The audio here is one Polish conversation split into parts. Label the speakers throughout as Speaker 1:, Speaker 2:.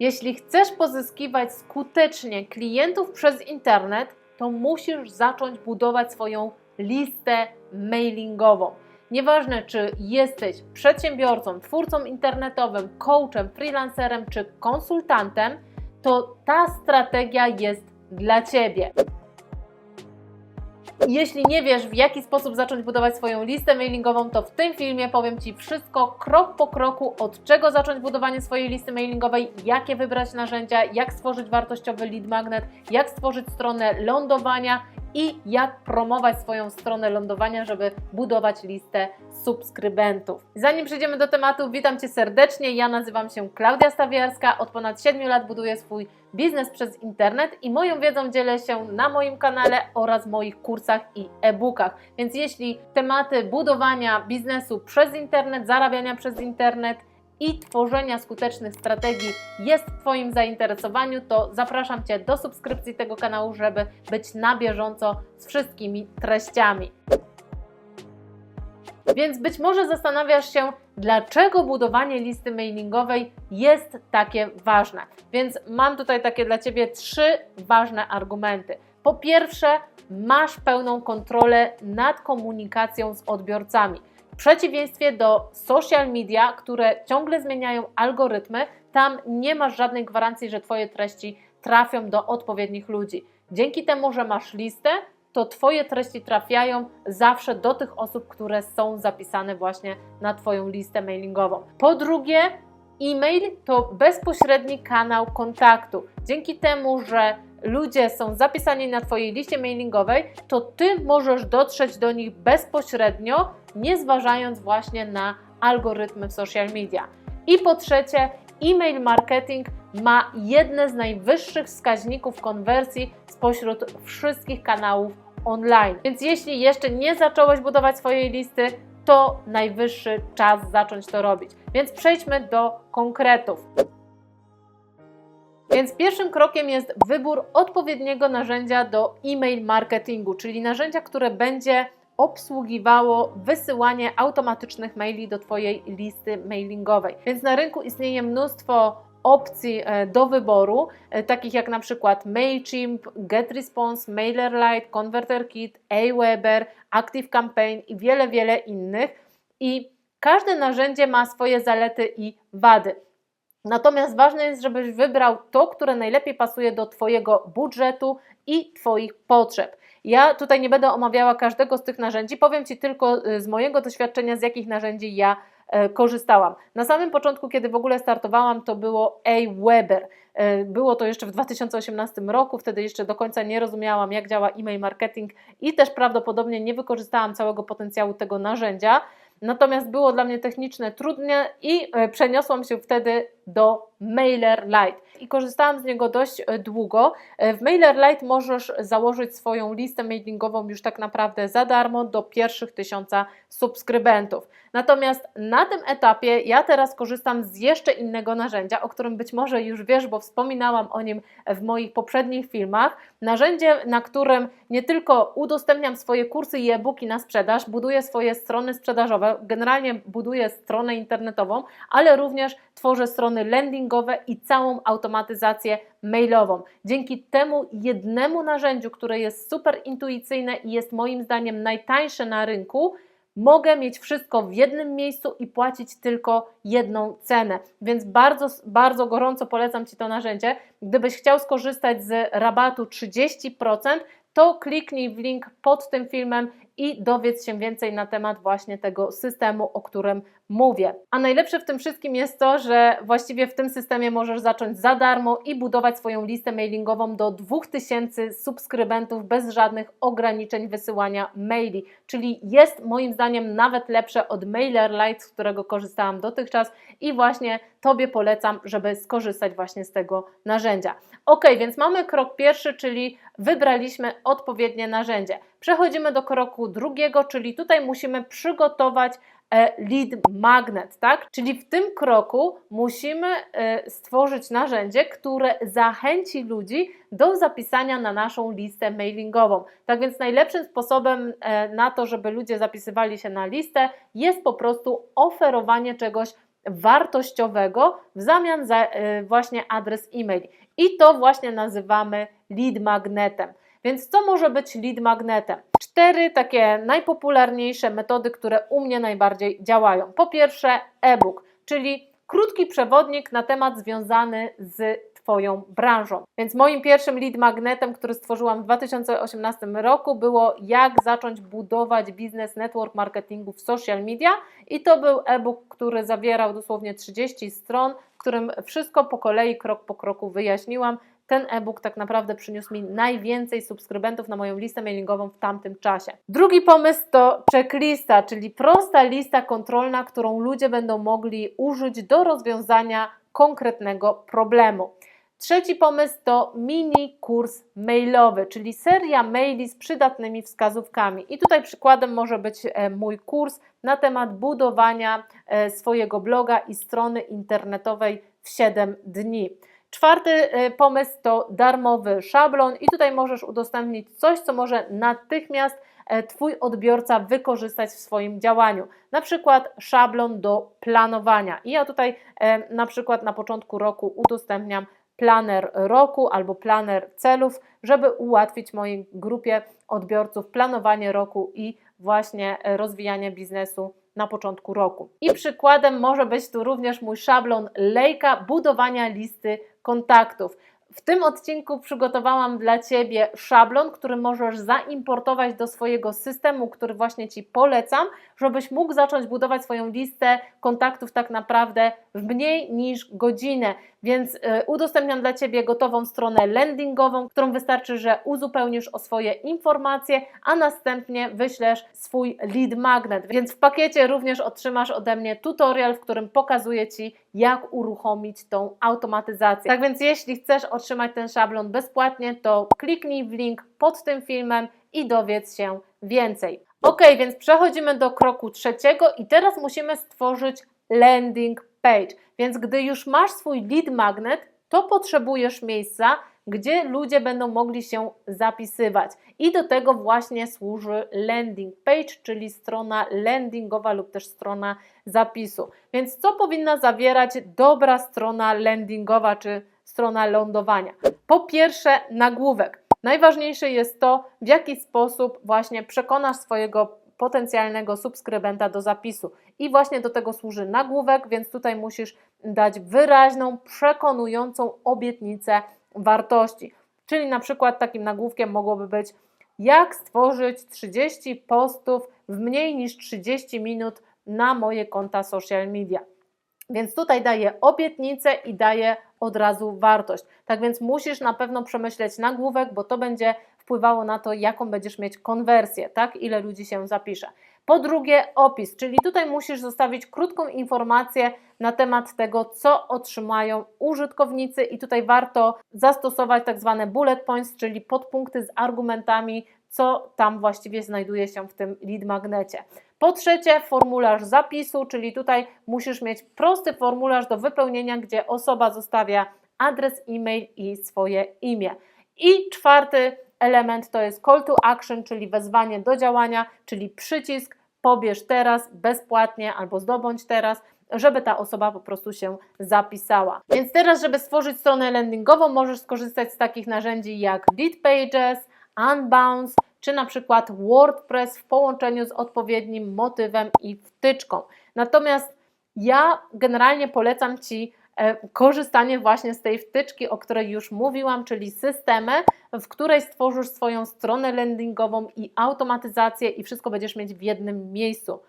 Speaker 1: Jeśli chcesz pozyskiwać skutecznie klientów przez internet, to musisz zacząć budować swoją listę mailingową. Nieważne, czy jesteś przedsiębiorcą, twórcą internetowym, coachem, freelancerem czy konsultantem, to ta strategia jest dla Ciebie. Jeśli nie wiesz, w jaki sposób zacząć budować swoją listę mailingową, to w tym filmie powiem Ci wszystko krok po kroku, od czego zacząć budowanie swojej listy mailingowej, jakie wybrać narzędzia, jak stworzyć wartościowy lead magnet, jak stworzyć stronę lądowania i jak promować swoją stronę lądowania, żeby budować listę subskrybentów. Zanim przejdziemy do tematu, witam Cię serdecznie. Ja nazywam się Klaudia Stawiarska. Od ponad 7 lat buduję swój biznes przez internet i moją wiedzą dzielę się na moim kanale oraz moich kursach i e-bookach. Więc jeśli tematy budowania biznesu przez internet, zarabiania przez internet, i tworzenia skutecznych strategii jest w Twoim zainteresowaniu, to zapraszam Cię do subskrypcji tego kanału, żeby być na bieżąco z wszystkimi treściami. Więc być może zastanawiasz się, dlaczego budowanie listy mailingowej jest takie ważne. Więc mam tutaj takie dla Ciebie trzy ważne argumenty. Po pierwsze, masz pełną kontrolę nad komunikacją z odbiorcami. W przeciwieństwie do social media, które ciągle zmieniają algorytmy, tam nie masz żadnej gwarancji, że Twoje treści trafią do odpowiednich ludzi. Dzięki temu, że masz listę, to Twoje treści trafiają zawsze do tych osób, które są zapisane właśnie na Twoją listę mailingową. Po drugie, e-mail to bezpośredni kanał kontaktu. Dzięki temu, że ludzie są zapisani na Twojej liście mailingowej, to Ty możesz dotrzeć do nich bezpośrednio, nie zważając właśnie na algorytmy w social media. I po trzecie, e-mail marketing ma jedne z najwyższych wskaźników konwersji spośród wszystkich kanałów online. Więc jeśli jeszcze nie zacząłeś budować swojej listy, to najwyższy czas zacząć to robić. Więc przejdźmy do konkretów. Więc pierwszym krokiem jest wybór odpowiedniego narzędzia do e-mail marketingu, czyli narzędzia, które będzie obsługiwało wysyłanie automatycznych maili do Twojej listy mailingowej. Więc na rynku istnieje mnóstwo opcji e, do wyboru, e, takich jak na przykład MailChimp, GetResponse, MailerLite, ConverterKit, Aweber, ActiveCampaign i wiele, wiele innych. I każde narzędzie ma swoje zalety i wady. Natomiast ważne jest, żebyś wybrał to, które najlepiej pasuje do Twojego budżetu i Twoich potrzeb. Ja tutaj nie będę omawiała każdego z tych narzędzi, powiem Ci tylko y, z mojego doświadczenia, z jakich narzędzi ja e, korzystałam. Na samym początku, kiedy w ogóle startowałam, to było Aweber. E, było to jeszcze w 2018 roku, wtedy jeszcze do końca nie rozumiałam, jak działa e-mail marketing i też prawdopodobnie nie wykorzystałam całego potencjału tego narzędzia. Natomiast było dla mnie techniczne trudne i e, przeniosłam się wtedy do MailerLite i korzystałam z niego dość e, długo. E, w MailerLite możesz założyć swoją listę mailingową już tak naprawdę za darmo do pierwszych tysiąca subskrybentów. Natomiast na tym etapie ja teraz korzystam z jeszcze innego narzędzia, o którym być może już wiesz, bo wspominałam o nim w moich poprzednich filmach. Narzędzie, na którym nie tylko udostępniam swoje kursy i e-booki na sprzedaż, buduję swoje strony sprzedażowe, generalnie buduję stronę internetową, ale również tworzę strony landingowe i całą automatyzację mailową. Dzięki temu jednemu narzędziu, które jest super intuicyjne i jest moim zdaniem najtańsze na rynku, mogę mieć wszystko w jednym miejscu i płacić tylko jedną cenę. Więc bardzo, bardzo gorąco polecam Ci to narzędzie. Gdybyś chciał skorzystać z rabatu 30%, to kliknij w link pod tym filmem i dowiedz się więcej na temat właśnie tego systemu, o którym mówię. A najlepsze w tym wszystkim jest to, że właściwie w tym systemie możesz zacząć za darmo i budować swoją listę mailingową do 2000 subskrybentów bez żadnych ograniczeń wysyłania maili. Czyli jest moim zdaniem nawet lepsze od MailerLite, z którego korzystałam dotychczas i właśnie Tobie polecam, żeby skorzystać właśnie z tego narzędzia. Ok, więc mamy krok pierwszy, czyli wybraliśmy odpowiednie narzędzie. Przechodzimy do kroku drugiego, czyli tutaj musimy przygotować e, lead magnet, tak? Czyli w tym kroku musimy e, stworzyć narzędzie, które zachęci ludzi do zapisania na naszą listę mailingową. Tak więc najlepszym sposobem e, na to, żeby ludzie zapisywali się na listę, jest po prostu oferowanie czegoś wartościowego w zamian za e, właśnie adres e-mail. I to właśnie nazywamy lead magnetem. Więc co może być lead magnetem? Cztery takie najpopularniejsze metody, które u mnie najbardziej działają. Po pierwsze, e-book, czyli krótki przewodnik na temat związany z Twoją branżą. Więc moim pierwszym lead magnetem, który stworzyłam w 2018 roku, było jak zacząć budować biznes network marketingu w social media i to był e-book, który zawierał dosłownie 30 stron, w którym wszystko po kolei, krok po kroku wyjaśniłam. Ten e-book tak naprawdę przyniósł mi najwięcej subskrybentów na moją listę mailingową w tamtym czasie. Drugi pomysł to checklista, czyli prosta lista kontrolna, którą ludzie będą mogli użyć do rozwiązania konkretnego problemu. Trzeci pomysł to mini kurs mailowy, czyli seria maili z przydatnymi wskazówkami. I tutaj przykładem może być e, mój kurs na temat budowania e, swojego bloga i strony internetowej w 7 dni. Czwarty e, pomysł to darmowy szablon, i tutaj możesz udostępnić coś, co może natychmiast Twój odbiorca wykorzystać w swoim działaniu. Na przykład szablon do planowania. I ja tutaj na przykład na początku roku udostępniam planer roku albo planer celów, żeby ułatwić mojej grupie odbiorców planowanie roku i właśnie rozwijanie biznesu na początku roku. I przykładem może być tu również mój szablon lejka budowania listy kontaktów. W tym odcinku przygotowałam dla Ciebie szablon, który możesz zaimportować do swojego systemu, który właśnie Ci polecam, żebyś mógł zacząć budować swoją listę kontaktów tak naprawdę w mniej niż godzinę. Więc y, udostępniam dla Ciebie gotową stronę landingową, którą wystarczy, że uzupełnisz o swoje informacje, a następnie wyślesz swój lead magnet. Więc w pakiecie również otrzymasz ode mnie tutorial, w którym pokazuję Ci, jak uruchomić tą automatyzację. Tak więc jeśli chcesz otrzymać ten szablon bezpłatnie, to kliknij w link pod tym filmem i dowiedz się więcej. Ok, więc przechodzimy do kroku trzeciego i teraz musimy stworzyć landing page. Więc gdy już masz swój lead magnet, to potrzebujesz miejsca, gdzie ludzie będą mogli się zapisywać. I do tego właśnie służy landing page, czyli strona landingowa lub też strona zapisu. Więc co powinna zawierać dobra strona landingowa czy strona lądowania? Po pierwsze, nagłówek. Najważniejsze jest to, w jaki sposób właśnie przekonasz swojego potencjalnego subskrybenta do zapisu. I właśnie do tego służy nagłówek, więc tutaj musisz dać wyraźną, przekonującą obietnicę wartości. Czyli na przykład takim nagłówkiem mogłoby być jak stworzyć 30 postów w mniej niż 30 minut na moje konta social media. Więc tutaj daję obietnicę i daję od razu wartość. Tak więc musisz na pewno przemyśleć nagłówek, bo to będzie wpływało na to, jaką będziesz mieć konwersję, tak? Ile ludzi się zapisze. Po drugie, opis, czyli tutaj musisz zostawić krótką informację na temat tego, co otrzymają użytkownicy, i tutaj warto zastosować tak zwane bullet points, czyli podpunkty z argumentami, co tam właściwie znajduje się w tym lead magnecie. Po trzecie, formularz zapisu, czyli tutaj musisz mieć prosty formularz do wypełnienia, gdzie osoba zostawia adres e-mail i swoje imię. I czwarty element to jest call to action, czyli wezwanie do działania, czyli przycisk pobierz teraz bezpłatnie albo zdobądź teraz, żeby ta osoba po prostu się zapisała. Więc teraz, żeby stworzyć stronę landingową, możesz skorzystać z takich narzędzi jak Lead Pages, Unbounce, czy na przykład WordPress w połączeniu z odpowiednim motywem i wtyczką. Natomiast ja generalnie polecam Ci korzystanie właśnie z tej wtyczki, o której już mówiłam, czyli systemy, w której stworzysz swoją stronę landingową i automatyzację i wszystko będziesz mieć w jednym miejscu.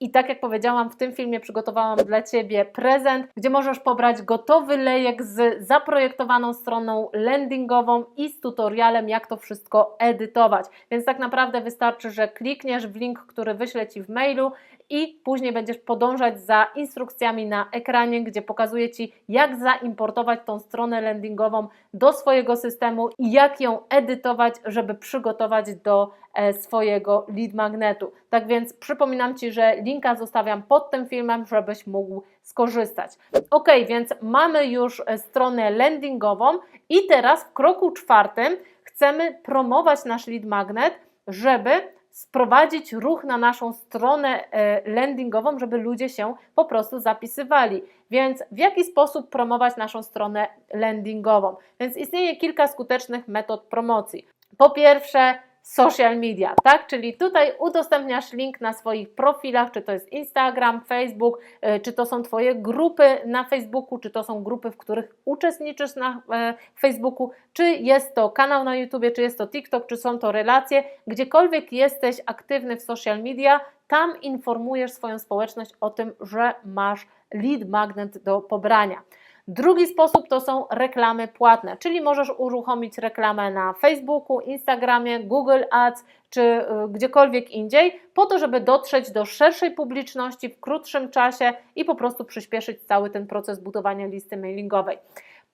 Speaker 1: I tak jak powiedziałam, w tym filmie przygotowałam dla Ciebie prezent, gdzie możesz pobrać gotowy lejek z zaprojektowaną stroną landingową i z tutorialem, jak to wszystko edytować. Więc tak naprawdę wystarczy, że klikniesz w link, który wyślę Ci w mailu i później będziesz podążać za instrukcjami na ekranie, gdzie pokazuje Ci, jak zaimportować tą stronę landingową do swojego systemu i jak ją edytować, żeby przygotować do e, swojego lead magnetu. Tak więc przypominam Ci, że linka zostawiam pod tym filmem, żebyś mógł skorzystać. Ok, więc mamy już e, stronę landingową i teraz w kroku czwartym chcemy promować nasz lead magnet, żeby sprowadzić ruch na naszą stronę e, landingową, żeby ludzie się po prostu zapisywali. Więc w jaki sposób promować naszą stronę landingową? Więc istnieje kilka skutecznych metod promocji. Po pierwsze, social media, tak? Czyli tutaj udostępniasz link na swoich profilach, czy to jest Instagram, Facebook, e, czy to są Twoje grupy na Facebooku, czy to są grupy, w których uczestniczysz na e, Facebooku, czy jest to kanał na YouTube, czy jest to TikTok, czy są to relacje, gdziekolwiek jesteś aktywny w social media, tam informujesz swoją społeczność o tym, że masz lead magnet do pobrania. Drugi sposób to są reklamy płatne, czyli możesz uruchomić reklamę na Facebooku, Instagramie, Google Ads czy y, gdziekolwiek indziej, po to, żeby dotrzeć do szerszej publiczności w krótszym czasie i po prostu przyspieszyć cały ten proces budowania listy mailingowej.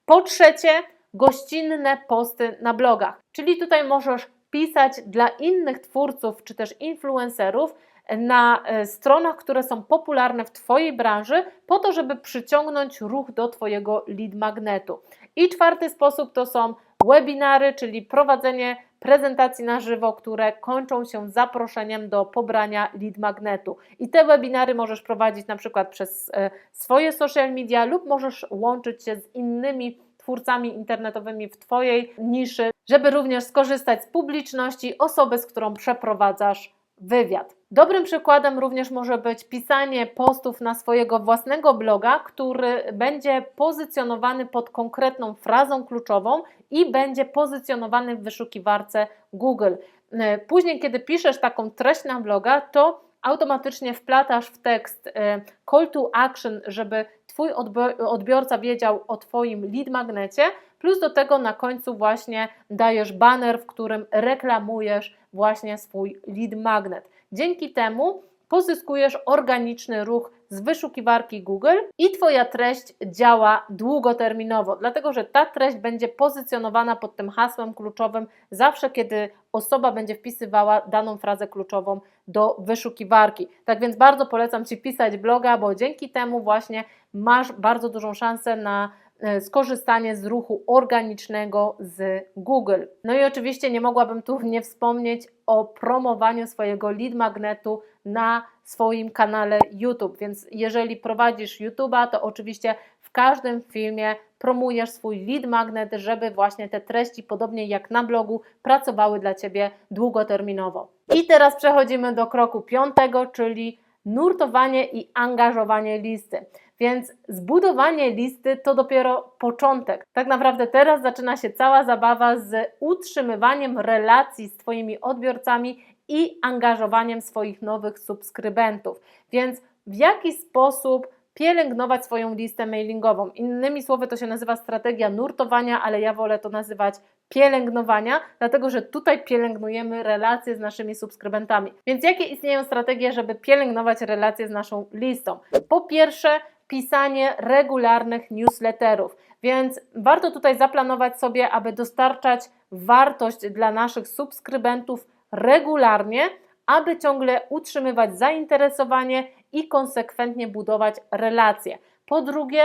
Speaker 1: Po trzecie, gościnne posty na blogach, czyli tutaj możesz pisać dla innych twórców czy też influencerów na e, stronach, które są popularne w Twojej branży, po to, żeby przyciągnąć ruch do Twojego lead magnetu. I czwarty sposób to są webinary, czyli prowadzenie prezentacji na żywo, które kończą się zaproszeniem do pobrania lead magnetu. I te webinary możesz prowadzić na przykład przez e, swoje social media lub możesz łączyć się z innymi twórcami internetowymi w Twojej niszy, żeby również skorzystać z publiczności osoby, z którą przeprowadzasz wywiad. Dobrym przykładem również może być pisanie postów na swojego własnego bloga, który będzie pozycjonowany pod konkretną frazą kluczową i będzie pozycjonowany w wyszukiwarce Google. E, później, kiedy piszesz taką treść na bloga, to automatycznie wplatasz w tekst e, call to action, żeby Twój odbiorca wiedział o Twoim lead magnecie, plus do tego na końcu właśnie dajesz banner, w którym reklamujesz właśnie swój lead magnet. Dzięki temu pozyskujesz organiczny ruch z wyszukiwarki Google i Twoja treść działa długoterminowo, dlatego że ta treść będzie pozycjonowana pod tym hasłem kluczowym zawsze, kiedy osoba będzie wpisywała daną frazę kluczową do wyszukiwarki. Tak więc bardzo polecam Ci pisać bloga, bo dzięki temu właśnie masz bardzo dużą szansę na skorzystanie z ruchu organicznego z Google. No i oczywiście nie mogłabym tu nie wspomnieć o promowaniu swojego lead magnetu na swoim kanale YouTube. Więc jeżeli prowadzisz YouTube'a, to oczywiście w każdym filmie promujesz swój lead magnet, żeby właśnie te treści, podobnie jak na blogu, pracowały dla Ciebie długoterminowo. I teraz przechodzimy do kroku piątego, czyli nurtowanie i angażowanie listy. Więc zbudowanie listy to dopiero początek. Tak naprawdę teraz zaczyna się cała zabawa z utrzymywaniem relacji z Twoimi odbiorcami i angażowaniem swoich nowych subskrybentów. Więc w jaki sposób pielęgnować swoją listę mailingową. Innymi słowy, to się nazywa strategia nurtowania, ale ja wolę to nazywać pielęgnowania, dlatego że tutaj pielęgnujemy relacje z naszymi subskrybentami. Więc jakie istnieją strategie, żeby pielęgnować relacje z naszą listą? Po pierwsze, pisanie regularnych newsletterów. Więc warto tutaj zaplanować sobie, aby dostarczać wartość dla naszych subskrybentów regularnie, aby ciągle utrzymywać zainteresowanie i konsekwentnie budować relacje. Po drugie,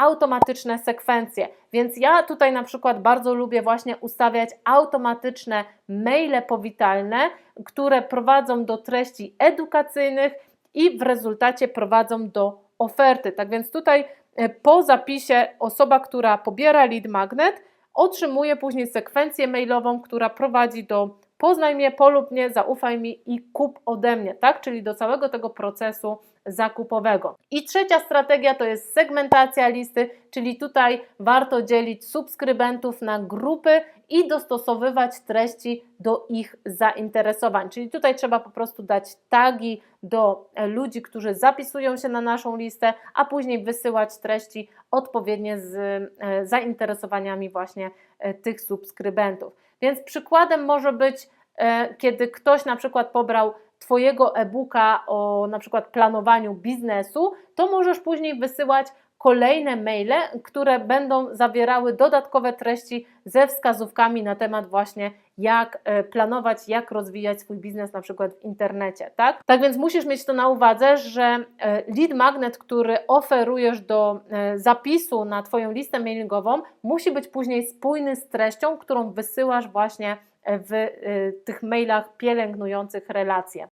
Speaker 1: automatyczne sekwencje. Więc ja tutaj na przykład bardzo lubię właśnie ustawiać automatyczne maile powitalne, które prowadzą do treści edukacyjnych i w rezultacie prowadzą do oferty. Tak więc tutaj e, po zapisie osoba, która pobiera lead magnet, otrzymuje później sekwencję mailową, która prowadzi do poznaj mnie, polub mnie, zaufaj mi i kup ode mnie, tak? Czyli do całego tego procesu zakupowego. I trzecia strategia to jest segmentacja listy, czyli tutaj warto dzielić subskrybentów na grupy i dostosowywać treści do ich zainteresowań. Czyli tutaj trzeba po prostu dać tagi do ludzi, którzy zapisują się na naszą listę, a później wysyłać treści odpowiednie z e, zainteresowaniami właśnie e, tych subskrybentów. Więc przykładem może być, e, kiedy ktoś na przykład pobrał Twojego e-booka o na przykład planowaniu biznesu, to możesz później wysyłać kolejne maile, które będą zawierały dodatkowe treści ze wskazówkami na temat właśnie jak e, planować, jak rozwijać swój biznes na przykład w internecie, tak? Tak więc musisz mieć to na uwadze, że e, lead magnet, który oferujesz do e, zapisu na Twoją listę mailingową, musi być później spójny z treścią, którą wysyłasz właśnie w y, tych mailach pielęgnujących relacje.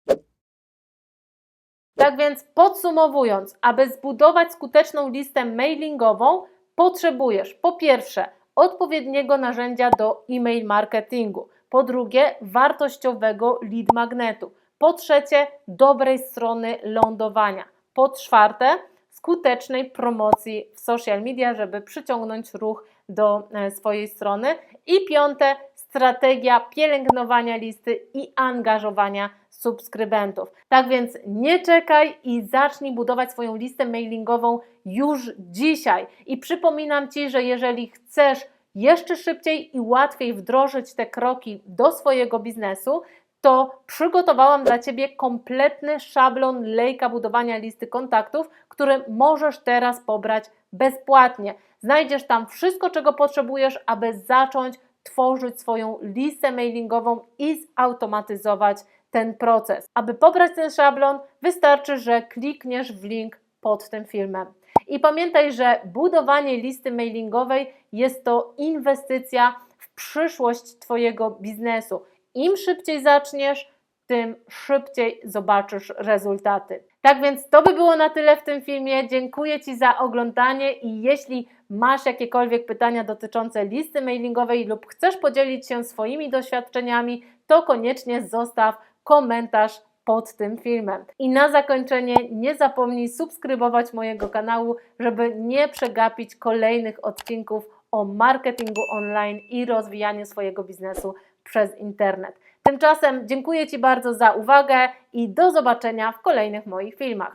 Speaker 1: Tak więc podsumowując, aby zbudować skuteczną listę mailingową, potrzebujesz po pierwsze odpowiedniego narzędzia do e-mail marketingu, po drugie wartościowego lead magnetu, po trzecie dobrej strony lądowania, po czwarte skutecznej promocji w social media, żeby przyciągnąć ruch do e, swojej strony i piąte strategia pielęgnowania listy i angażowania subskrybentów. Tak więc nie czekaj i zacznij budować swoją listę mailingową już dzisiaj. I przypominam Ci, że jeżeli chcesz jeszcze szybciej i łatwiej wdrożyć te kroki do swojego biznesu, to przygotowałam dla Ciebie kompletny szablon lejka budowania listy kontaktów, który możesz teraz pobrać bezpłatnie. Znajdziesz tam wszystko, czego potrzebujesz, aby zacząć tworzyć swoją listę mailingową i zautomatyzować ten proces. Aby pobrać ten szablon, wystarczy, że klikniesz w link pod tym filmem. I pamiętaj, że budowanie listy mailingowej jest to inwestycja w przyszłość Twojego biznesu. Im szybciej zaczniesz, tym szybciej zobaczysz rezultaty. Tak więc to by było na tyle w tym filmie. Dziękuję Ci za oglądanie i jeśli masz jakiekolwiek pytania dotyczące listy mailingowej lub chcesz podzielić się swoimi doświadczeniami, to koniecznie zostaw komentarz pod tym filmem. I na zakończenie nie zapomnij subskrybować mojego kanału, żeby nie przegapić kolejnych odcinków o marketingu online i rozwijaniu swojego biznesu przez internet. Tymczasem dziękuję Ci bardzo za uwagę i do zobaczenia w kolejnych moich filmach.